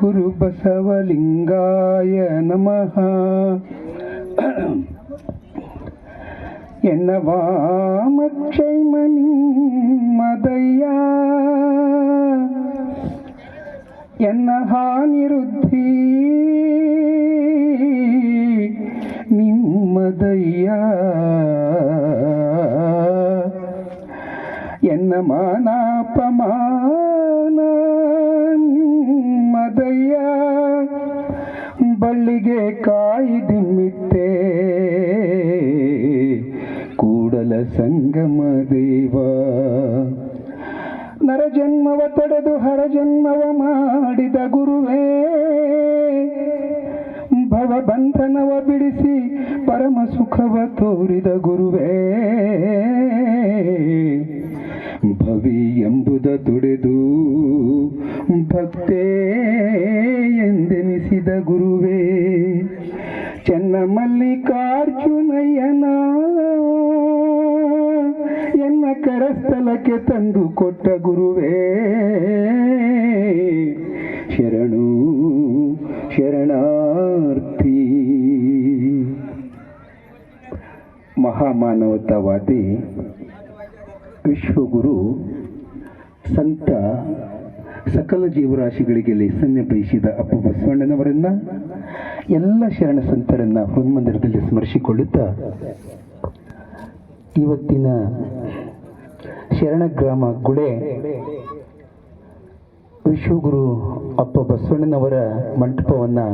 குருபசவலிங்காய நமஹா. என்னவாமக்ஷைமணி மதையா என்னஹா நிருத்தி நிம்மதையா. என்ன மானாப்பமா ಬಳ್ಳಿಗೆ ಕಾಯಿ ದಿಮ್ಮಿತ್ತೆ. ಕೂಡಲ ಸಂಗಮ ದೇವ. ನರಜನ್ಮವ ತಡೆದು ಹರಜನ್ಮವ ಮಾಡಿದ ಗುರುವೇ. ಭವ ಬಂಧನವ ಬಿಡಿಸಿ ಪರಮ ಸುಖವ ತೋರಿದ ಗುರುವೇ. ಭವಿ ಎಂಬುದ ತುಡೆದು ಭಕ್ತೇ. ಎಂದೆನಿಸಿದ ಗುರುವೇ ಚೆನ್ನ ಮಲ್ಲಿಕಾರ್ಜುನಯ್ಯನ ಎನ್ನ ಕರಸ್ಥಲಕ್ಕೆ ತಂದು ಕೊಟ್ಟ ಗುರುವೇ. ಶರಣು ಶರಣಾರ್ಥಿ. ಮಹಾಮಾನವತಾವಾದಿ ವಿಶ್ವಗುರು ಸಂತ ಸಕಲ ಜೀವರಾಶಿಗಳಿಗೆ ಲೇಸನ್ಯ ಬಯಸಿದ ಅಪ್ಪ ಬಸವಣ್ಣನವರನ್ನ ಎಲ್ಲ ಶರಣ ಸಂತರನ್ನ ಹೃನ್ಮಂದಿರದಲ್ಲಿ ಸ್ಮರಿಸಿಕೊಳ್ಳುತ್ತಾ ಇವತ್ತಿನ ಶರಣಗ್ರಾಮ ಗುಳೆ ವಿಶ್ವಗುರು ಅಪ್ಪ ಬಸವಣ್ಣನವರ ಮಂಟಪವನ್ನು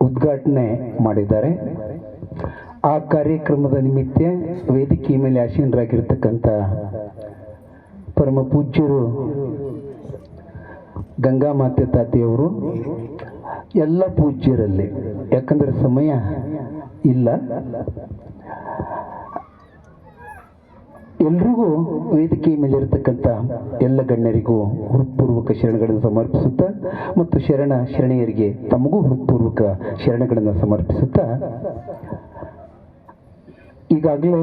ಉದ್ಘಾಟನೆ ಮಾಡಿದ್ದಾರೆ. ಆ ಕಾರ್ಯಕ್ರಮದ ನಿಮಿತ್ತ ವೇದಿಕೆಯ ಮೇಲೆ ಆಸೀನರಾಗಿರ್ತಕ್ಕಂಥ ಪರಮ ಪೂಜ್ಯರು ಗಂಗಾಮಾತೆ ತಾತೆಯವರು ಎಲ್ಲ ಪೂಜ್ಯರಲ್ಲಿ. ಯಾಕಂದರೆ ಸಮಯ ಇಲ್ಲ. ಎಲ್ರಿಗೂ ವೇದಿಕೆಯ ಮೇಲೆ ಇರತಕ್ಕಂಥ ಎಲ್ಲ ಗಣ್ಯರಿಗೂ ಹೃತ್ಪೂರ್ವಕ ಶರಣಗಳನ್ನು ಸಮರ್ಪಿಸುತ್ತಾ ಮತ್ತು ಶರಣ ಶರಣೆಯರಿಗೆ ತಮಗೂ ಹೃತ್ಪೂರ್ವಕ ಶರಣಗಳನ್ನು ಸಮರ್ಪಿಸುತ್ತಾ ಈಗಾಗಲೇ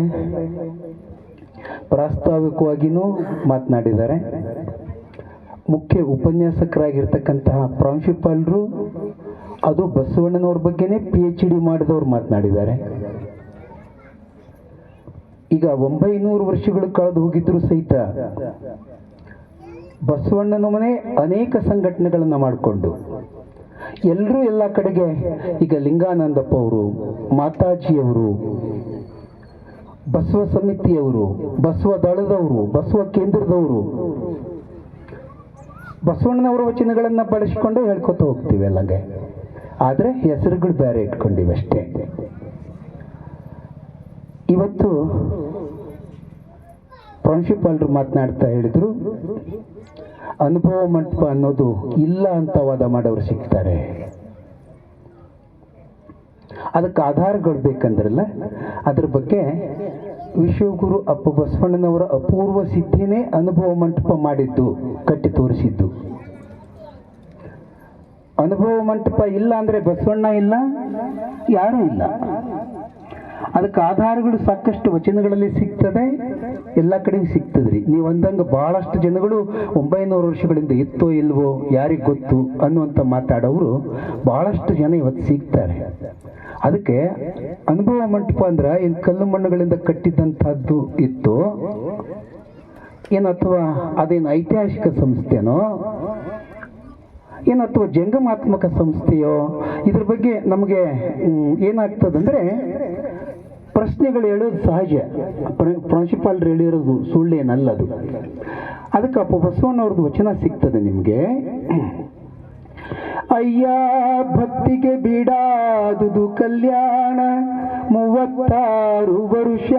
ಪ್ರಾಸ್ತಾವಿಕವಾಗಿಯೂ ಮಾತನಾಡಿದ್ದಾರೆ. ಮುಖ್ಯ ಉಪನ್ಯಾಸಕರಾಗಿರ್ತಕ್ಕಂತಹ ಪ್ರಾಂಶುಪಾಲರು, ಅದು ಬಸವಣ್ಣನವ್ರ ಬಗ್ಗೆನೇ ಪಿ ಎಚ್ ಡಿ ಮಾಡಿದವರು ಮಾತನಾಡಿದ್ದಾರೆ. ಈಗ ಒಂಬೈನೂರು ವರ್ಷಗಳು ಕಳೆದು ಹೋಗಿದ್ರು ಸಹಿತ ಬಸವಣ್ಣನ ಮನೆ ಅನೇಕ ಸಂಘಟನೆಗಳನ್ನು ಮಾಡಿಕೊಂಡು ಎಲ್ಲರೂ ಎಲ್ಲ ಕಡೆಗೆ ಈಗ ಲಿಂಗಾನಂದಪ್ಪ ಅವರು, ಮಾತಾಜಿಯವರು, ಬಸವ ಸಮಿತಿಯವರು, ಬಸವ ದಳದವರು, ಬಸವ ಕೇಂದ್ರದವರು ಬಸವಣ್ಣನವರ ವಚನಗಳನ್ನು ಬಳಸಿಕೊಂಡು ಹೇಳ್ಕೊತ ಹೋಗ್ತೀವಿ ಅಲ್ಲಂಗೆ. ಆದರೆ ಹೆಸರುಗಳು ಬೇರೆ ಇಟ್ಕೊಂಡಿವಿ ಅಷ್ಟೇ. ಇವತ್ತು ಪ್ರಾಂಶುಪಾಲರು ಮಾತನಾಡ್ತಾ ಹೇಳಿದರು, ಅನುಭವ ಮಂಟಪ ಅನ್ನೋದು ಇಲ್ಲ ಅಂತ ವಾದ ಮಾಡೋರು ಸಿಗ್ತಾರೆ. ಅದಕ್ಕೆ ಆಧಾರಗಳು ಬೇಕಂದ್ರಲ್ಲ, ಅದ್ರ ಬಗ್ಗೆ ವಿಶ್ವಗುರು ಅಪ್ಪ ಬಸವಣ್ಣನವರ ಅಪೂರ್ವ ಸಿದ್ಧಿನೇ ಅನುಭವ ಮಂಟಪ ಮಾಡಿದ್ದು, ಕಟ್ಟಿ ತೋರಿಸಿದ್ದು. ಅನುಭವ ಮಂಟಪ ಇಲ್ಲ ಅಂದ್ರೆ ಬಸವಣ್ಣ ಇಲ್ಲ, ಯಾರೂ ಇಲ್ಲ. ಅದಕ್ಕೆ ಆಧಾರಗಳು ಸಾಕಷ್ಟು ವಚನಗಳಲ್ಲಿ ಸಿಗ್ತದೆ, ಎಲ್ಲ ಕಡೆಗೂ ರೀ ನೀವು ಅಂದಂಗೆ ಬಹಳಷ್ಟು ಜನಗಳು ಒಂಬೈನೂರು ವರ್ಷಗಳಿಂದ ಇತ್ತೋ ಇಲ್ವೋ ಯಾರಿಗೆ ಗೊತ್ತು ಅನ್ನುವಂಥ ಮಾತಾಡೋರು ಬಹಳಷ್ಟು ಜನ ಇವತ್ತು ಸಿಗ್ತಾರೆ. ಅದಕ್ಕೆ ಅನುಭವ ಮಂಟಪ ಅಂದ್ರೆ ಏನು ಕಲ್ಲು ಮಣ್ಣುಗಳಿಂದ ಕಟ್ಟಿದ್ದಂಥದ್ದು ಇತ್ತು, ಏನು ಅಥವಾ ಅದೇನು ಐತಿಹಾಸಿಕ ಸಂಸ್ಥೆನೋ, ಏನು ಅಥವಾ ಜಂಗಮಾತ್ಮಕ ಸಂಸ್ಥೆಯೋ, ಇದ್ರ ಬಗ್ಗೆ ನಮಗೆ ಏನಾಗ್ತದಂದ್ರೆ ಪ್ರಶ್ನೆಗಳು ಹೇಳೋದು ಸಹಜ. ಪ್ರಾಂಶುಪಾಲರು ಹೇಳಿರೋದು ಸುಳ್ಳೇನಲ್ಲದು ಅದಕ್ಕೆ ಅಪ್ಪ ಬಸವಣ್ಣವ್ರದ್ದು ವಚನ ಸಿಗ್ತದೆ ನಿಮಗೆ. ಅಯ್ಯ, ಭಕ್ತಿಗೆ ಬಿಡಾದುದು ಕಲ್ಯಾಣ, ಮೂವತ್ತಾರು ವರುಷ.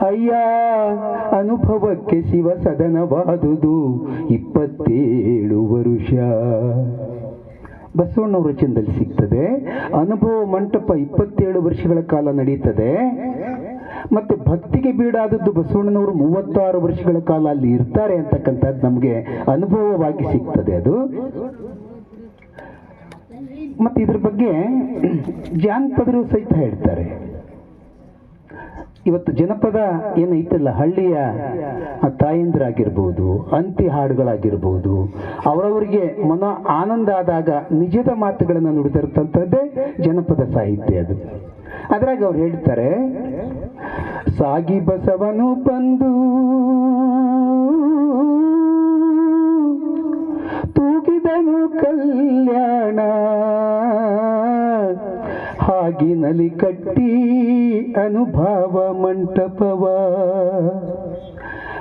ಅಯ್ಯ, ಅನುಭವಕ್ಕೆ ಶಿವ ಸದನವಾದುದು ಇಪ್ಪತ್ತೇಳು ವರುಷ. ಬಸವಣ್ಣವ್ರ ವಚನದಲ್ಲಿ ಸಿಗ್ತದೆ. ಅನುಭವ ಮಂಟಪ ಇಪ್ಪತ್ತೇಳು ವರ್ಷಗಳ ಕಾಲ ನಡೀತದೆ ಮತ್ತೆ ಭಕ್ತಿಗೆ ಬೀಡಾದದ್ದು ಬಸವಣ್ಣನವರು ಮೂವತ್ತಾರು ವರ್ಷಗಳ ಕಾಲ ಅಲ್ಲಿ ಇರ್ತಾರೆ ಅಂತಕ್ಕಂಥದ್ದು ನಮಗೆ ಅನುಭವವಾಗಿ ಸಿಗ್ತದೆ ಅದು. ಮತ್ತೆ ಇದ್ರ ಬಗ್ಗೆ ಜಾನಪದರು ಸಹಿತ ಹೇಳ್ತಾರೆ. ಇವತ್ತು ಜನಪದ ಏನೈತಲ್ಲ ಹಳ್ಳಿಯ ತಾಯಂದಿರಾಗಿರ್ಬೋದು ಅಂತಿ ಹಾಡುಗಳಾಗಿರ್ಬೋದು ಅವರವರಿಗೆ ಮನ ಆನಂದ ಆದಾಗ ನಿಜದ ಮಾತುಗಳನ್ನು ನುಡಿದಿರ್ತಂಥದ್ದೇ ಜನಪದ ಸಾಹಿತ್ಯ ಅದು. ಅದ್ರಾಗ ಅವ್ರು ಹೇಳ್ತಾರೆ, ಸಾಗಿ ಬಸವನು ಬಂದು ತೂಗಿದನು ಕಲ್ಯಾಣ ಹಾಗಿನಲಿ ಕಟ್ಟಿ ಅನುಭವ ಮಂಟಪವ.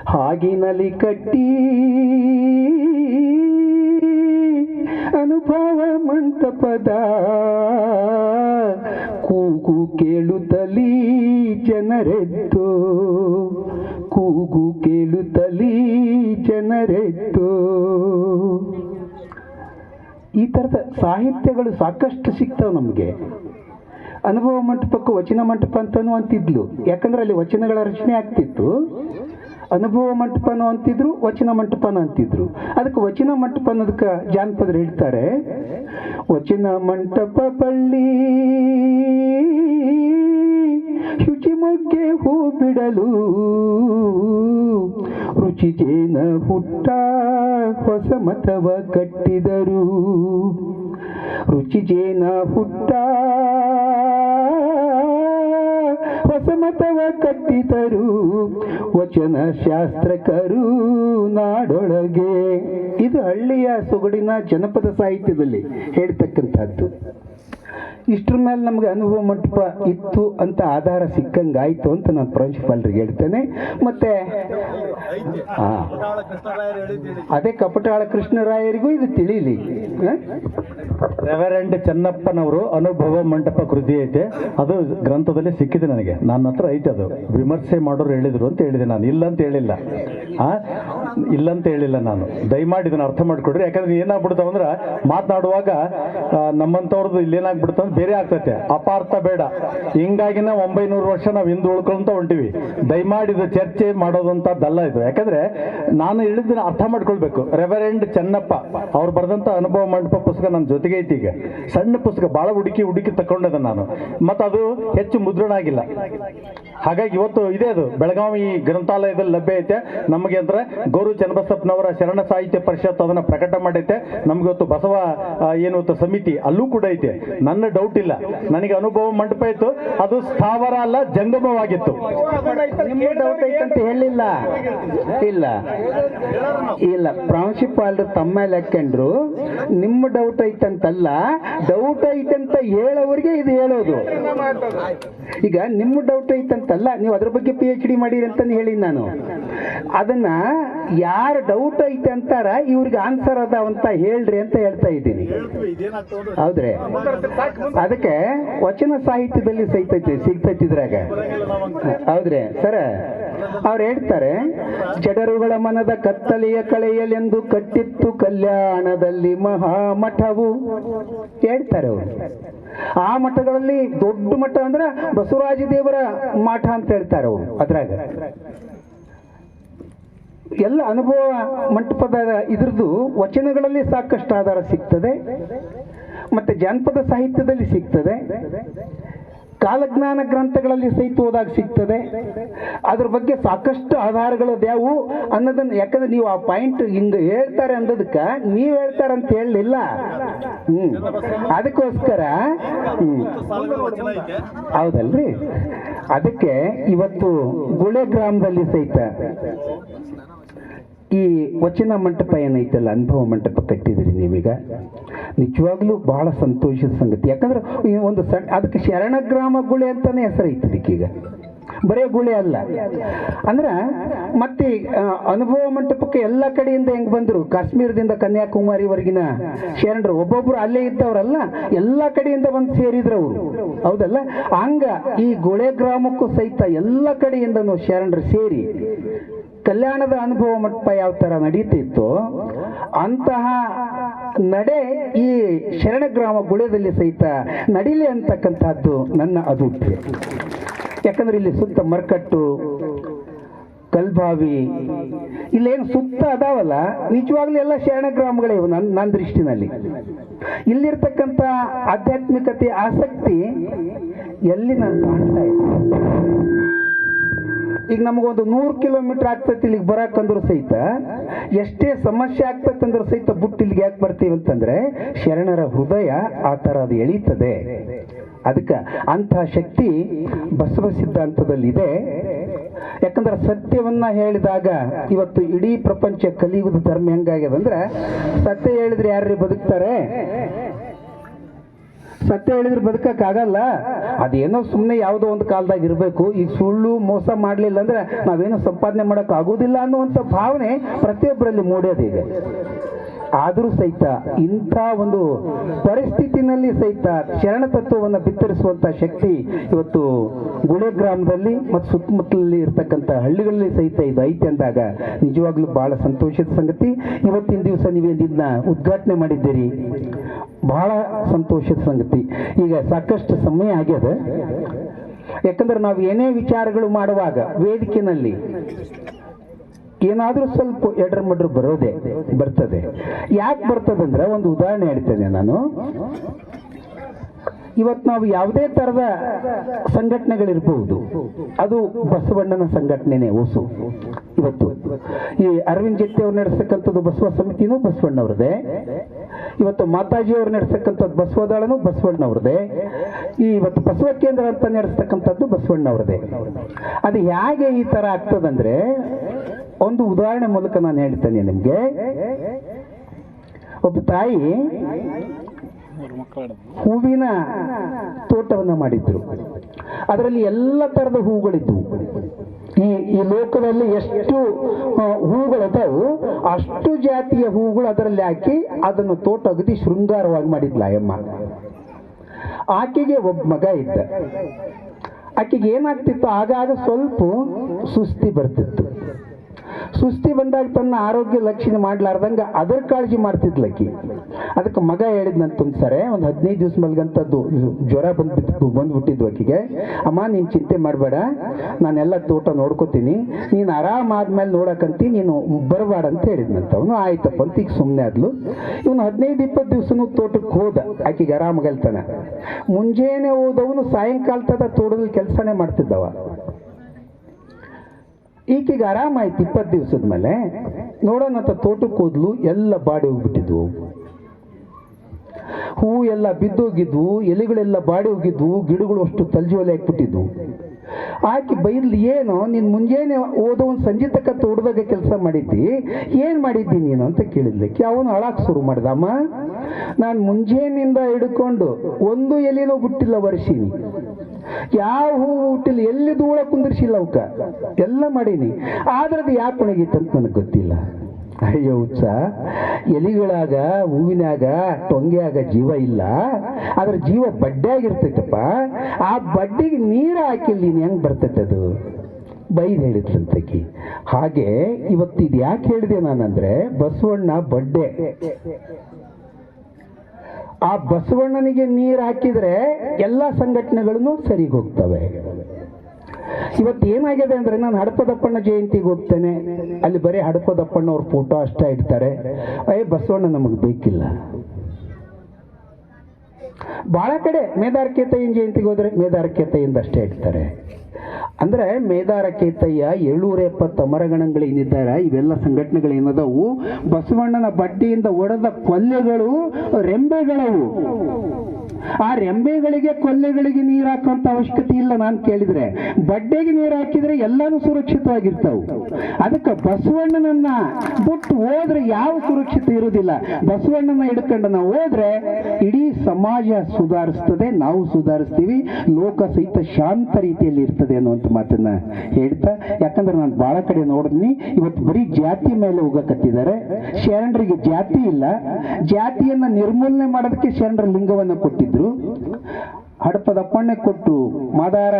ಹಾಗಿನಲಿ ಕಟ್ಟಿ ಅನುಭವ ಮಂಟಪದ. ಕೂಗು ಕೇಳುತ್ತಲೀ ಜನರೆದ್ದು, ಕೂಗು ಕೇಳುತ್ತಲೀ ಜನರೆದ್ದು. ಈ ಥರದ ಸಾಹಿತ್ಯಗಳು ಸಾಕಷ್ಟು ಸಿಗ್ತಾವೆ ನಮಗೆ. ಅನುಭವ ಮಂಟಪಕ್ಕೂ ವಚನ ಮಂಟಪ ಅಂತನೂ ಅಂತಿದ್ಲು. ಯಾಕಂದ್ರೆ ಅಲ್ಲಿ ವಚನಗಳ ರಚನೆ ಆಗ್ತಿತ್ತು. ಅನುಭವ ಮಂಟಪನೂ ಅಂತಿದ್ರು, ವಚನ ಮಂಟಪನ ಅಂತಿದ್ರು. ಅದಕ್ಕೆ ವಚನ ಮಂಟಪ ಅನ್ನೋದಕ್ಕೆ ಜಾನಪದರು ಹೇಳ್ತಾರೆ, ವಚನ ಮಂಟಪ ಬಳ್ಳಿ ಶುಚಿ ಮೊಗ್ಗೆ ಹೂ ಬಿಡಲು ರುಚಿ ಜೇನ ಹುಟ್ಟ ಹೊಸ ಮತವ ಕಟ್ಟಿದರು. ರುಚಿ ಜೇನ ಹುಟ್ಟ. ಹೊಸ ಕಟ್ಟಿತರು ವಚನ ಶಾಸ್ತ್ರಕರು ನಾಡೊಳಗೆ. ಇದು ಹಳ್ಳಿಯ ಸೊಗಡಿನ ಜನಪದ ಸಾಹಿತ್ಯದಲ್ಲಿ ಹೇಳ್ತಕ್ಕಂಥದ್ದು. ಇಷ್ಟ್ರ ಮೇಲೆ ನಮ್ಗೆ ಅನುಭವ ಮಂಟಪ ಇತ್ತು ಅಂತ ಆಧಾರ ಸಿಕ್ಕಂಗಾಯಿತು ಅಂತ ನಾನು ಪ್ರಾಂಶುಪಾಲರಿಗೆ ಹೇಳ್ತೇನೆ. ಮತ್ತೆ ಅದೇ ಕಪಟಾಳ ಕೃಷ್ಣರಾಯರಿಗೂ ಇದು ತಿಳಿಲಿ? ರೆವರೆಂಡ್ ಚೆನ್ನಪ್ಪನವರು ಅನುಭವ ಮಂಟಪ ಕೃತಿ ಐತೆ. ಅದು ಗ್ರಂಥದಲ್ಲಿ ಸಿಕ್ಕಿದೆ ನನಗೆ. ನನ್ನ ಹತ್ರ ಐತೆ ಅದು. ವಿಮರ್ಶೆ ಮಾಡೋರು ಹೇಳಿದ್ರು ಅಂತ ಹೇಳಿದೆ ನಾನು. ಇಲ್ಲ ಅಂತ ಹೇಳಿಲ್ಲ. ಆ ಇಲ್ಲ ಅಂತ ಹೇಳಿಲ್ಲ ನಾನು. ದಯಮಾಡಿ ಇದನ್ನ ಅರ್ಥ ಮಾಡ್ಕೊಡ್ರಿ. ಯಾಕಂದ್ರೆ ಏನಾಗ್ಬಿಡ್ತಾವ ಅಂದ್ರೆ ಮಾತನಾಡುವಾಗ ನಮ್ಮಂಥವ್ರದ್ದು ಇಲ್ಲೇನಾಗ್ಬಿಡ್ತಾವ ಬೇರೆ ಆಗ್ತೈತೆ. ಅಪಾರ್ಥ ಬೇಡ. ಹಿಂಗಾಗಿನ ಒಂಬೈನೂರು ವರ್ಷ ನಾವು ಹಿಂದೆ ಉಳ್ಕೊಂತ ಹೊಂಟಿವಿ ದಯಮಾಡಿ ಇದು ಚರ್ಚೆ ಮಾಡೋದಂಥದ್ದಲ್ಲ ಇದು. ಯಾಕಂದ್ರೆ ನಾನು ಹೇಳಿದ್ದನ್ನ ಅರ್ಥ ಮಾಡ್ಕೊಳ್ಬೇಕು. ರೆವರೆಂಡ್ ಚೆನ್ನಪ್ಪ, ಅವ್ರು ಬರೆದಂತ ಅನುಭವ ಮಂಟಪ ಪುಸ್ತಕ ನನ್ನ ಜೊತೆಗೆ ಐತಿ ಈಗ. ಸಣ್ಣ ಪುಸ್ತಕ ಬಹಳ ಹುಡುಕಿ ಹುಡುಕಿ ತಕೊಂಡದ ನಾನು. ಮತ್ತು ಅದು ಹೆಚ್ಚು ಮುದ್ರಣ ಆಗಿಲ್ಲ ಹಾಗಾಗಿ ಇವತ್ತು ಇದೆ ಅದು. ಬೆಳಗಾವಿ ಗ್ರಂಥಾಲಯದಲ್ಲಿ ಲಭ್ಯ ಐತೆ. ನಮಗೆ ಅಂದ್ರೆ ಗೌರು ಚನ್ನಬಸಪ್ಪನವರ ಶರಣ ಸಾಹಿತ್ಯ ಪರಿಷತ್ ಅದನ್ನ ಪ್ರಕಟ ಮಾಡೈತೆ ನಮ್ಗೆ ಇವತ್ತು ಬಸವ ಏನು ಸಮಿತಿ ಅಲ್ಲೂ ಕೂಡ ಐತೆ. ನನ್ನ ಡೌಟ್ ಇಲ್ಲ. ನನಗೆ ಅನುಭವ ಮಂಟಪ ಇತ್ತು. ಅದು ಸ್ಥಾವರ ಅಲ್ಲ, ಜಂಗಮವಾಗಿತ್ತು. ಡೌಟ್ ಐತಂತ ಹೇಳಿಲ್ಲ. ಇಲ್ಲ. ಇಲ್ಲ. ಪ್ರಾಂಶುಪಾಲರು ತಮ್ಮ ಲೆಕ್ಕಂಡ್ರು ನಿಮ್ಮ ಡೌಟ್ ಐತಂತಲ್ಲ ಡೌಟ್ ಐತಂತ ಹೇಳೋರಿಗೆ ಇದು ಹೇಳೋದು. ಈಗ ನಿಮ್ಮ ಡೌಟ್ ಐತಂತಲ್ಲ, ನೀವು ಅದ್ರ ಬಗ್ಗೆ ಪಿ ಎಚ್ ಡಿ ಮಾಡಿರಿ ಅಂತ ಹೇಳಿ ನಾನು. ಅದನ್ನ ಯಾರು ಡೌಟ್ ಐತೆ ಅಂತಾರ ಇವ್ರಿಗೆ ಆನ್ಸರ್ ಅದಾವಂತ ಹೇಳ್ರಿ ಅಂತ ಹೇಳ್ತಾ ಇದ್ದೀನಿ. ಹೌದ್ರಿ. ಅದಕ್ಕೆ ವಚನ ಸಾಹಿತ್ಯದಲ್ಲಿ ಸಿಗ್ತೈತಿ ಇದ್ರಾಗ. ಹೌದ್ರಿ. ಸರ ಅವ್ರು ಹೇಳ್ತಾರೆ ಜಡರುಗಳ ಮನದ ಕತ್ತಲೆಯ ಕಳೆಯಲೆಂದು ಕಟ್ಟಿತ್ತು ಕಲ್ಯಾಣದಲ್ಲಿ ಮಹಾಮಠವು. ಹೇಳ್ತಾರೆ ಅವರು. ಆ ಮಠಗಳಲ್ಲಿ ದೊಡ್ಡ ಮಠ ಅಂದ್ರೆ ಬಸವರಾಜ ದೇವರ ಮಠ ಅಂತ ಹೇಳ್ತಾರೆ ಅವರು ಅದ್ರಾಗ. ಎಲ್ಲ ಅನುಭವ ಮಂಟಪದ ಇದ್ರದ್ದು ವಚನಗಳಲ್ಲಿ ಸಾಕಷ್ಟು ಆಧಾರ ಸಿಗ್ತದೆ. ಮತ್ತೆ ಜಾನಪದ ಸಾಹಿತ್ಯದಲ್ಲಿ ಸಿಗ್ತದೆ. ಕಾಲಜ್ಞಾನ ಗ್ರಂಥಗಳಲ್ಲಿ ಸಹಿತ ಹೋದಾಗ ಸಿಗ್ತದೆ. ಅದ್ರ ಬಗ್ಗೆ ಸಾಕಷ್ಟು ಆಧಾರಗಳು ಅದ್ಯಾವು ಅನ್ನೋದನ್ನು, ಯಾಕಂದ್ರೆ ನೀವು ಆ ಪಾಯಿಂಟ್ ಹಿಂಗೆ ಹೇಳ್ತಾರೆ ಅನ್ನೋದಕ್ಕ ನೀವು ಅಂತ ಹೇಳಲಿಲ್ಲ. ಹ್ಞೂ ಅದಕ್ಕೋಸ್ಕರ ಹೌದಲ್ರಿ. ಅದಕ್ಕೆ ಇವತ್ತು ಗುಳೆ ಗ್ರಾಮದಲ್ಲಿ ಸಹಿತ ಈ ವಚನ ಮಂಟಪ ಏನೈತಲ್ಲ, ಅನುಭವ ಮಂಟಪ ಕಟ್ಟಿದ್ರಿ ನೀವೀಗ? ನಿಜವಾಗ್ಲೂ ಬಹಳ ಸಂತೋಷದ ಸಂಗತಿ. ಯಾಕಂದ್ರೆ ಒಂದು ಸಣ್ಣ ಅದಕ್ಕೆ ಶರಣ ಗ್ರಾಮ ಗುಳೆ ಅಂತಾನೆ ಹೆಸರು ಐತಿ ಇದಕ್ಕೀಗ ಬರೇ ಗುಳೆ ಅಲ್ಲ. ಅಂದ್ರೆ, ಮತ್ತೆ ಅನುಭವ ಮಂಟಪಕ್ಕೆ ಎಲ್ಲ ಕಡೆಯಿಂದ ಹೆಂಗ್ ಬಂದ್ರು? ಕಾಶ್ಮೀರದಿಂದ ಕನ್ಯಾಕುಮಾರಿವರೆಗಿನ ಶರಣರು, ಒಬ್ಬೊಬ್ರು ಅಲ್ಲೇ ಇದ್ದವ್ರಲ್ಲ, ಎಲ್ಲ ಕಡೆಯಿಂದ ಬಂದು ಸೇರಿದ್ರು ಅವರು. ಹೌದಲ್ಲ? ಹಂಗ ಈ ಗುಳೆ ಗ್ರಾಮಕ್ಕೂ ಸಹಿತ ಎಲ್ಲ ಕಡೆಯಿಂದನು ಶರಣರು ಸೇರಿ ಕಲ್ಯಾಣದ ಅನುಭವ ಮಟ್ಟ ಯಾವ ಥರ ನಡೀತಿತ್ತು ಅಂತಹ ನಡೆ ಈ ಶರಣಗ್ರಾಮ ಗುಳೆದಲ್ಲಿ ಸಹಿತ ನಡೀಲಿ ಅಂತಕ್ಕಂಥದ್ದು ನನ್ನ ಅಭಿಪ್ರಾಯ. ಯಾಕಂದ್ರೆ ಇಲ್ಲಿ ಸುತ್ತ ಮರ್ಕಟ್ಟು, ಕಲ್ಬಾವಿ, ಇಲ್ಲೇನು ಸುತ್ತ ಅದಾವಲ್ಲ, ನಿಜವಾಗ್ಲೂ ಎಲ್ಲ ಶರಣ ಗ್ರಾಮಗಳೇ ನನ್ನ ನನ್ನ ದೃಷ್ಟಿನಲ್ಲಿ. ಇಲ್ಲಿರ್ತಕ್ಕಂಥ ಆಧ್ಯಾತ್ಮಿಕತೆ, ಆಸಕ್ತಿ ಎಲ್ಲಿ ನಾನು ಕಾಣ್ತಾ ಇಲ್ಲ. ಈಗ ನಮಗೊಂದು ನೂರು ಕಿಲೋಮೀಟರ್ ಆಗ್ತೈತಿ ಇಲ್ಲಿಗೆ ಬರಕಂದ್ರು ಸಹಿತ, ಎಷ್ಟೇ ಸಮಸ್ಯೆ ಆಗ್ತೈತಂದ್ರೂ ಸಹಿತ ಬುಟ್ಟು ಇಲ್ಲಿಗೆ ಯಾಕೆ ಬರ್ತೀವಿ ಅಂತಂದ್ರೆ ಶರಣರ ಹೃದಯ ಆ ಥರ ಅದು ಎಳೀತದೆ. ಅದಕ್ಕೆ ಅಂಥ ಶಕ್ತಿ ಬಸವ ಸಿದ್ಧಾಂತದಲ್ಲಿದೆ. ಯಾಕಂದ್ರೆ ಸತ್ಯವನ್ನ ಹೇಳಿದಾಗ ಇವತ್ತು ಇಡೀ ಪ್ರಪಂಚ ಕಲಿಯುವುದು ಧರ್ಮ ಹೆಂಗಾಗ್ಯದಂದ್ರೆ, ಸತ್ಯ ಹೇಳಿದ್ರೆ ಯಾರ್ರಿ ಬದುಕ್ತಾರೆ? ಸತ್ಯ ಹೇಳಿದ್ರೆ ಬದುಕಕ್ಕಾಗಲ್ಲ. ಅದೇನೋ ಸುಮ್ಮನೆ ಯಾವುದೋ ಒಂದು ಕಾಲದಾಗ ಇರಬೇಕು. ಈ ಸುಳ್ಳು ಮೋಸ ಮಾಡಲಿಲ್ಲ ಅಂದ್ರೆ ನಾವೇನೋ ಸಂಪಾದನೆ ಮಾಡೋಕ್ಕಾಗೋದಿಲ್ಲ ಅನ್ನುವಂಥ ಭಾವನೆ ಪ್ರತಿಯೊಬ್ಬರಲ್ಲಿ ಮೂಡೋದಿದೆ ಆದರೂ ಸಹಿತ ಇಂಥ ಒಂದು ಪರಿಸ್ಥಿತಿನಲ್ಲಿ ಸಹಿತ ಶರಣ ತತ್ವವನ್ನು ಬಿತ್ತರಿಸುವಂಥ ಶಕ್ತಿ ಇವತ್ತು ಗುಳೆ ಗ್ರಾಮದಲ್ಲಿ ಮತ್ತು ಸುತ್ತಮುತ್ತಲಲ್ಲಿ ಇರ್ತಕ್ಕಂಥ ಹಳ್ಳಿಗಳಲ್ಲಿ ಸಹಿತ ಇದು ಐತೆ ಅಂದಾಗ ನಿಜವಾಗ್ಲೂ ಬಹಳ ಸಂತೋಷದ ಸಂಗತಿ. ಇವತ್ತಿನ ದಿವಸ ನೀವು ಇದನ್ನ ಉದ್ಘಾಟನೆ ಮಾಡಿದ್ದೀರಿ. ಬಹಳ ಸಂತೋಷದ ಸಂಗತಿ. ಈಗ ಸಾಕಷ್ಟು ಸಮಯ ಆಗ್ಯದ. ಯಾಕಂದ್ರೆ ನಾವು ಏನೇ ವಿಚಾರಗಳು ಮಾಡುವಾಗ ವೇದಿಕೆನಲ್ಲಿ ಏನಾದರೂ ಸ್ವಲ್ಪ ಎಡ್ರ ಮಡ್ರ ಬರೋದೆ ಬರ್ತದೆ. ಯಾಕೆ ಬರ್ತದಂದ್ರೆ ಒಂದು ಉದಾಹರಣೆ ಹೇಳ್ತೇನೆ ನಾನು. ಇವತ್ತು ನಾವು ಯಾವುದೇ ಥರದ ಸಂಘಟನೆಗಳಿರ್ಬಹುದು ಅದು ಬಸವಣ್ಣನ ಸಂಘಟನೆನೇ ಓಸು. ಇವತ್ತು ಈ ಅರವಿಂದ್ ಜೆಟ್ಟಿ ಅವ್ರು ನಡೆಸ್ತಕ್ಕಂಥದ್ದು ಬಸವ ಸಮಿತಿನೂ ಬಸವಣ್ಣವ್ರದೇ. ಇವತ್ತು ಮಾತಾಜಿ ಅವ್ರು ನಡೆಸ್ತಕ್ಕಂಥದ್ದು ಬಸವದಾಳನು ಬಸವಣ್ಣವ್ರದೇ. ಈ ಇವತ್ತು ಬಸವ ಕೇಂದ್ರ ಅಂತ ನಡೆಸ್ತಕ್ಕಂಥದ್ದು ಬಸವಣ್ಣವ್ರದೇ. ಅದು ಹೇಗೆ ಈ ಥರ ಆಗ್ತದಂದ್ರೆ ಒಂದು ಉದಾಹರಣೆ ಮೂಲಕ ನಾನು ಹೇಳ್ತೇನೆ ನಿಮಗೆ. ಒಬ್ಬ ತಾಯಿ ಹೂವಿನ ತೋಟವನ್ನ ಮಾಡಿದ್ರು. ಅದರಲ್ಲಿ ಎಲ್ಲ ತರದ ಹೂಗಳಿದ್ವು. ಈ ಈ ಲೋಕದಲ್ಲಿ ಎಷ್ಟು ಹೂಗಳದಾವು, ಅಷ್ಟು ಜಾತಿಯ ಹೂಗಳು ಅದರಲ್ಲಿ ಹಾಕಿ ಅದನ್ನು ತೋಟ ಅಗದಿ ಶೃಂಗಾರವಾಗಿ ಮಾಡಿದ್ಲ ಅಮ್ಮ ಆಕೆಗೆ ಒಬ್ಬ ಮಗ ಇದ್ದ. ಆಕೆಗೆ ಏನಾಗ್ತಿತ್ತು? ಆಗಾಗ ಸ್ವಲ್ಪ ಸುಸ್ತಿ ಬರ್ತಿತ್ತು. ಸುಸ್ತಿ ಬಂದಾಗ ತನ್ನ ಆರೋಗ್ಯ ಲಕ್ಷಣ ಮಾಡ್ಲಾರ್ದಂಗ ಅದರ ಕಾಳಜಿ ಮಾಡ್ತಿದ್ಲಕ್ಕಿ ಅದಕ್ಕೆ ಮಗ ಹೇಳಿದ್ನಂತ ಸರಿ, ಒಂದು ಹದಿನೈದು ದಿವಸ ಮಲ್ಗಂತದ್ದು ಜ್ವರ ಬಂದ್ಬಿಟ್ಟು ಬಂದ್ಬಿಟ್ಟಿದ್ವು ಆಕಿಗೆ. ಅಮ್ಮ, ನೀನು ಚಿಂತೆ ಮಾಡಬೇಡ, ನಾನೆಲ್ಲ ತೋಟ ನೋಡ್ಕೋತೀನಿ. ನೀನು ಆರಾಮಾದ್ಮೇಲೆ ನೋಡಕಂತಿ, ನೀನು ಬರಬೇಡ ಅಂತ ಹೇಳಿದ್ನಂತ ಅವನು, ಆಯ್ತಪ್ಪ, ಅಂತ ಈಗ ಸುಮ್ಮನೆ ಆದ್ಲು. ಇವನು ಹದಿನೈದು ಇಪ್ಪತ್ತು ದಿವಸನೂ ತೋಟಕ್ಕೆ ಹೋದ ಆಕಿಗೆ ಆರಾಮಾಗಲ್ತಾನೆ ಮುಂಜಾನೆ ಹೋದವನು ಸಾಯಂಕಾಲ ತೋಟದಲ್ಲಿ ಕೆಲಸನೇ ಮಾಡ್ತಿದ್ದವ. ಈಕೆಗೆ ಆರಾಮಾಯ್ತು ಇಪ್ಪತ್ತು ದಿವಸದ ಮೇಲೆ. ನೋಡೋಣ ಅಂತ ತೋಟಕ್ಕೆ ಹೋದ್ಲು, ಎಲ್ಲ ಬಾಡಿ ಹೋಗ್ಬಿಟ್ಟಿದ್ವು. ಹೂ ಎಲ್ಲ ಬಿದ್ದೋಗಿದ್ವು, ಎಲೆಗಳೆಲ್ಲ ಬಾಡಿ ಹೋಗಿದ್ವು, ಗಿಡಗಳು ಅಷ್ಟು ತಲ್ಜೋಲೆ ಹಾಕ್ಬಿಟ್ಟಿದ್ವು. ಆಕೆ ಬೈದ್ಲು, ಏನು, ನೀನು ಮುಂಜಾನೆ ಓದೋ ಒಂದು ಸಂಜೆ ತಕ್ಕ ಕೆಲಸ ಮಾಡಿದ್ದಿ? ಏನು ಮಾಡಿದ್ದಿ ನೀನು? ಅಂತ ಕೇಳಿದ್ಲಿಕ್ಕೆ ಅವನು ಅಳಾಕ್ ಶುರು ಮಾಡ್ದಮ್ಮ ನಾನು ಮುಂಜಾನಿಂದ ಹಿಡ್ಕೊಂಡು ಒಂದು ಎಲೆನೂ ಬಿಟ್ಟಿಲ್ಲ ವರ್ಷಿನಿ. ಯಾವ ಹೂವು ಹುಟ್ಟಿಲ್ಲ, ಎಲ್ಲಿ ಧೂಳ ಕುಂದಿರ್ಸಿಲ್ಲ ಅವಕ್ಕ? ಎಲ್ಲ ಮಾಡೀನಿ. ಆದ್ರೆ ಅದು ಯಾಕೆ ಒಣಗಿತ್ತು ಅಂತ ನನಗೆ ಗೊತ್ತಿಲ್ಲ. ಅಯ್ಯೋ ಹುಚ್ಚ, ಎಲಿಗಳಾಗ, ಹೂವಿನಾಗ, ಟೊಂಗ್ಯಾಗ ಜೀವ ಇಲ್ಲ. ಆದ್ರೆ ಜೀವ ಬಡ್ಡೆಯಾಗಿರ್ತೈತಪ್ಪ. ಆ ಬಡ್ಡಿಗೆ ನೀರು ಹಾಕಿಲ್ಲ ನೀನು ಹೆಂಗ್ ಬರ್ತೈತೆ ಅದು? ಬೈದು ಹೇಳಿದ್ಲಂತಕಿ. ಹಾಗೆ ಇವತ್ತು ಇದು ಯಾಕೆ ಹೇಳಿದೆ ನಾನಂದ್ರೆ, ಬಸವಣ್ಣ ಬಡ್ಡೆ. ಆ ಬಸವಣ್ಣನಿಗೆ ನೀರು ಹಾಕಿದ್ರೆ ಎಲ್ಲ ಸಂಘಟನೆಗಳನ್ನು ಸರಿಗೆ ಹೋಗ್ತವೆ ಇವತ್ತು ಏನಾಗಿದೆ ಅಂದ್ರೆ ನಾನು ಹಡಪದಪ್ಪಣ್ಣ ಜಯಂತಿಗೆ ಹೋಗ್ತೇನೆ. ಅಲ್ಲಿ ಬರೀ ಹಡಪದಪ್ಪಣ್ಣ ಅವ್ರ ಫೋಟೋ ಅಷ್ಟೇ ಇಡ್ತಾರೆ. ಅಯ್ಯ ಬಸವಣ್ಣ ನಮಗೆ ಬೇಕಿಲ್ಲ. ಭಾಳ ಕಡೆ ಮೇದಾರಕೇತಯ್ಯನ ಜಯಂತಿಗೆ ಹೋದ್ರೆ ಮೇದಾರಕೇತಯ್ಯಂದ ಅಷ್ಟೇ ಇಡ್ತಾರೆ. ಅಂದ್ರೆ ಮೇದಾರಕೇತಯ್ಯ ಏಳ್ನೂರ ಎಪ್ಪತ್ತು ಅಮರಗಣಗಳೇನಿದ್ದಾರೆ ಇವೆಲ್ಲ ಸಂಘಟನೆಗಳೇನದವು? ಬಸವಣ್ಣನ ಬಡ್ಡಿಯಿಂದ ಒಡೆದ ಕೊಲ್ಲೆಗಳು ರೆಂಬೆಗಳವು. ಆ ರೆಂಬೆಗಳಿಗೆ, ಕೊಲ್ಲೆಗಳಿಗೆ ನೀರು ಹಾಕುವಂತ ಅವಶ್ಯಕತೆ ಇಲ್ಲ ನಾನು ಕೇಳಿದ್ರೆ. ಬಡ್ಡೆಗೆ ನೀರು ಹಾಕಿದ್ರೆ ಎಲ್ಲಾನು ಸುರಕ್ಷಿತವಾಗಿರ್ತಾವು. ಅದಕ್ಕೆ ಬಸವಣ್ಣನನ್ನ ಬಿಟ್ಟು ಹೋದ್ರೆ ಯಾವ ಸುರಕ್ಷಿತ ಇರುವುದಿಲ್ಲ ಬಸವಣ್ಣನ ಹಿಡ್ಕೊಂಡು ನಾವು ಹೋದ್ರೆ ಇಡೀ ಸಮಾಜ ಸುಧಾರಿಸ್ತದೆ, ನಾವು ಸುಧಾರಿಸ್ತೀವಿ ಲೋಕ ಸಹಿತ ಶಾಂತ ರೀತಿಯಲ್ಲಿ ಇರ್ತದೆ ಅನ್ನುವಂಥ ಮಾತನ್ನ ಹೇಳ್ತಾ, ಯಾಕಂದ್ರೆ ನಾನು ಬಹಳ ಕಡೆ ನೋಡಿದ್ನಿ, ಇವತ್ತು ಬರೀ ಜಾತಿ ಮೇಲೆ ಹೋಗಕತ್ತಿದ್ದಾರೆ ಶರಣರಿಗೆ ಜಾತಿ ಇಲ್ಲ. ಜಾತಿಯನ್ನ ನಿರ್ಮೂಲನೆ ಮಾಡೋದಕ್ಕೆ ಶರಣರ ಲಿಂಗವನ್ನ ಕೊಟ್ಟಿದ್ರು ಹಡಪದ ಅಪ್ಪಣ್ಣೆ ಕೊಟ್ರು, ಮಾದಾರ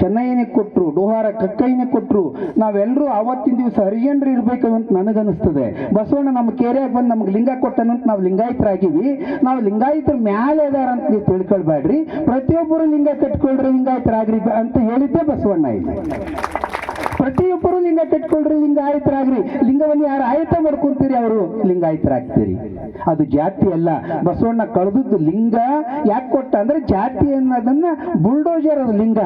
ಚೆನ್ನಯ್ಯನಿಗೆ ಕೊಟ್ಟರು ಡೋಹಾರ ಕಕ್ಕೈನೇ ಕೊಟ್ಟರು ನಾವೆಲ್ಲರೂ ಅವತ್ತಿನ ದಿವಸ ಹರಿಜನರು ಇರಬೇಕು ಅಂತ ನನಗನ್ನಿಸ್ತದೆ. ಬಸವಣ್ಣ ನಮ್ಮ ಕೆರೆಯಾಗಿ ಬಂದು ನಮ್ಗೆ ಲಿಂಗ ಕೊಟ್ಟನಂತ ನಾವು ಲಿಂಗಾಯತರಾಗಿವಿ. ನಾವು ಲಿಂಗಾಯತರ ಮ್ಯಾಲೆ ಅದಾರ ಅಂತ ನೀವು ತಿಳ್ಕೊಳ್ಬೇಡ್ರಿ ಪ್ರತಿಯೊಬ್ಬರು ಲಿಂಗ ಕಟ್ಕೊಳ್ರಿ ಲಿಂಗಾಯತರಾಗ್ರಿ ಅಂತ ಹೇಳಿದ್ದೆ ಬಸವಣ್ಣ ಇಲ್ಲಿ. ಪ್ರತಿಯೊಬ್ಬರು ಲಿಂಗ ಕಟ್ಕೊಳ್ರಿ ಲಿಂಗಾಯತರಾಗ್ರಿ. ಲಿಂಗವನ್ನು ಯಾರು ಆಯತ ಮಾಡ್ಕೊಂತೀರಿ ಅವರು? ಲಿಂಗಾಯತರಾಗ್ತೀರಿ. ಅದು ಜಾತಿ ಅಲ್ಲ. ಬಸವಣ್ಣ ಕಳೆದದ್ದು ಲಿಂಗ. ಯಾಕೆ ಕೊಟ್ಟ ಅಂದ್ರೆ ಜಾತಿ ಅನ್ನೋದನ್ನ ಬುಲ್ಡೋಜರ್ ಅದು ಲಿಂಗ.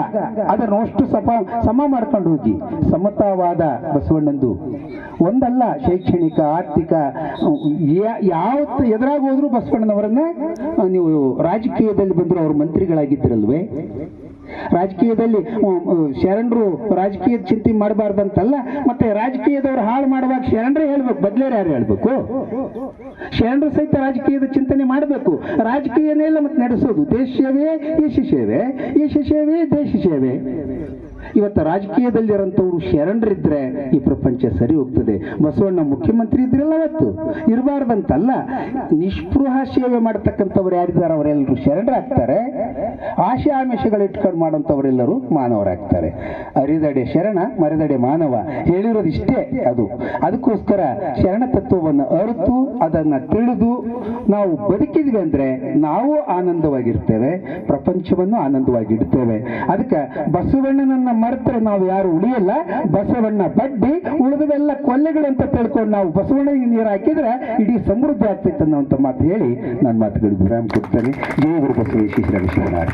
ಅದನ್ನು ಅಷ್ಟು ಸಮ ಸಮ ಮಾಡ್ಕೊಂಡು ಹೋಗಿ. ಸಮತಾವಾದ ಬಸವಣ್ಣಂದು. ಒಂದಲ್ಲ ಶೈಕ್ಷಣಿಕ, ಆರ್ಥಿಕ ಯಾವ ಎದುರಾಗ ಹೋದ್ರು ಬಸವಣ್ಣನವರನ್ನ ನೀವು ರಾಜಕೀಯದಲ್ಲಿ ಬಂದ್ರು ಅವರು ಮಂತ್ರಿಗಳಾಗಿದ್ರಲ್ವೇ ರಾಜಕೀಯದಲ್ಲಿ ಶರಣರು ರಾಜಕೀಯದ ಚಿಂತೆ ಮಾಡಬಾರ್ದಂತಲ್ಲ, ಮತ್ತೆ ರಾಜಕೀಯದವ್ರು ಹಾಳು ಮಾಡುವಾಗ ಶರಣರೇ ಹೇಳ್ಬೇಕು, ಬದ್ಲೇರು ಯಾರು ಹೇಳ್ಬೇಕು? ಶರಣರು ಸಹಿತ ರಾಜಕೀಯದ ಚಿಂತನೆ ಮಾಡಬೇಕು. ರಾಜಕೀಯನೇ ಇಲ್ಲ ಮತ್ತೆ ನಡೆಸೋದು. ದೇಶ ಸೇವೆ ಈಶ ಸೇವೆ ಈಶ ಸೇವೆ, ದೇಶ ಸೇವೆ. ಇವತ್ತು ರಾಜಕೀಯದಲ್ಲಿರೋಂಥವ್ರು ಶರಣರಿದ್ರೆ ಈ ಪ್ರಪಂಚ ಸರಿ ಹೋಗ್ತದೆ. ಬಸವಣ್ಣ ಮುಖ್ಯಮಂತ್ರಿ ಇದ್ರಲ್ಲ ಅವತ್ತು ಇರಬಾರ್ದಂತಲ್ಲ. ನಿಷ್ಪೃಹ ಸೇವೆ ಮಾಡ್ತಕ್ಕಂಥವ್ರು ಯಾರಿದ್ದಾರೆ, ಅವರೆಲ್ಲರೂ ಶರಣರಾಗ್ತಾರೆ. ಆಶೆ ಮಾಡುವಂಥವರೆಲ್ಲರೂ ಮಾನವರಾಗ್ತಾರೆ. ಅರಿದಡೆ ಶರಣ, ಮರೆದಡೆ ಮಾನವ ಹೇಳಿರೋದು ಇಷ್ಟೇ ಅದು. ಅದಕ್ಕೋಸ್ಕರ ಶರಣ ತತ್ವವನ್ನು ಅರಿತು ಅದನ್ನ ತಿಳಿದು ನಾವು ಬದುಕಿದ್ವಿ ಅಂದ್ರೆ ನಾವು ಆನಂದವಾಗಿರ್ತೇವೆ, ಪ್ರಪಂಚವನ್ನು ಆನಂದವಾಗಿ ಇಡ್ತೇವೆ. ಅದಕ್ಕೆ ಬಸವಣ್ಣನನ್ನ ಮರೆತರೆ ನಾವು ಯಾರು ಉಳಿಯಲ್ಲ, ಬಸವಣ್ಣ ಬಡ್ಡಿ, ಉಳಿದವೆಲ್ಲ ಕೊಲ್ಲೆಗಳಂತ ತಿಳ್ಕೊಂಡು ನಾವು ಬಸವಣ್ಣನಿಗೆ ನೀರು ಹಾಕಿದ್ರೆ ಇಡೀ ಸಮೃದ್ಧಿ ಆಗ್ತೈತೆ ಅನ್ನೋಂಥ ಮಾತು ಹೇಳಿ ನನ್ನ ಮಾತುಗಳಿಗೆ ವಿರಾಮ ಕೊಡ್ತೇನೆ. ಗುರು ಬಸವೇಶ್ವರ ಶಿವನಾಥ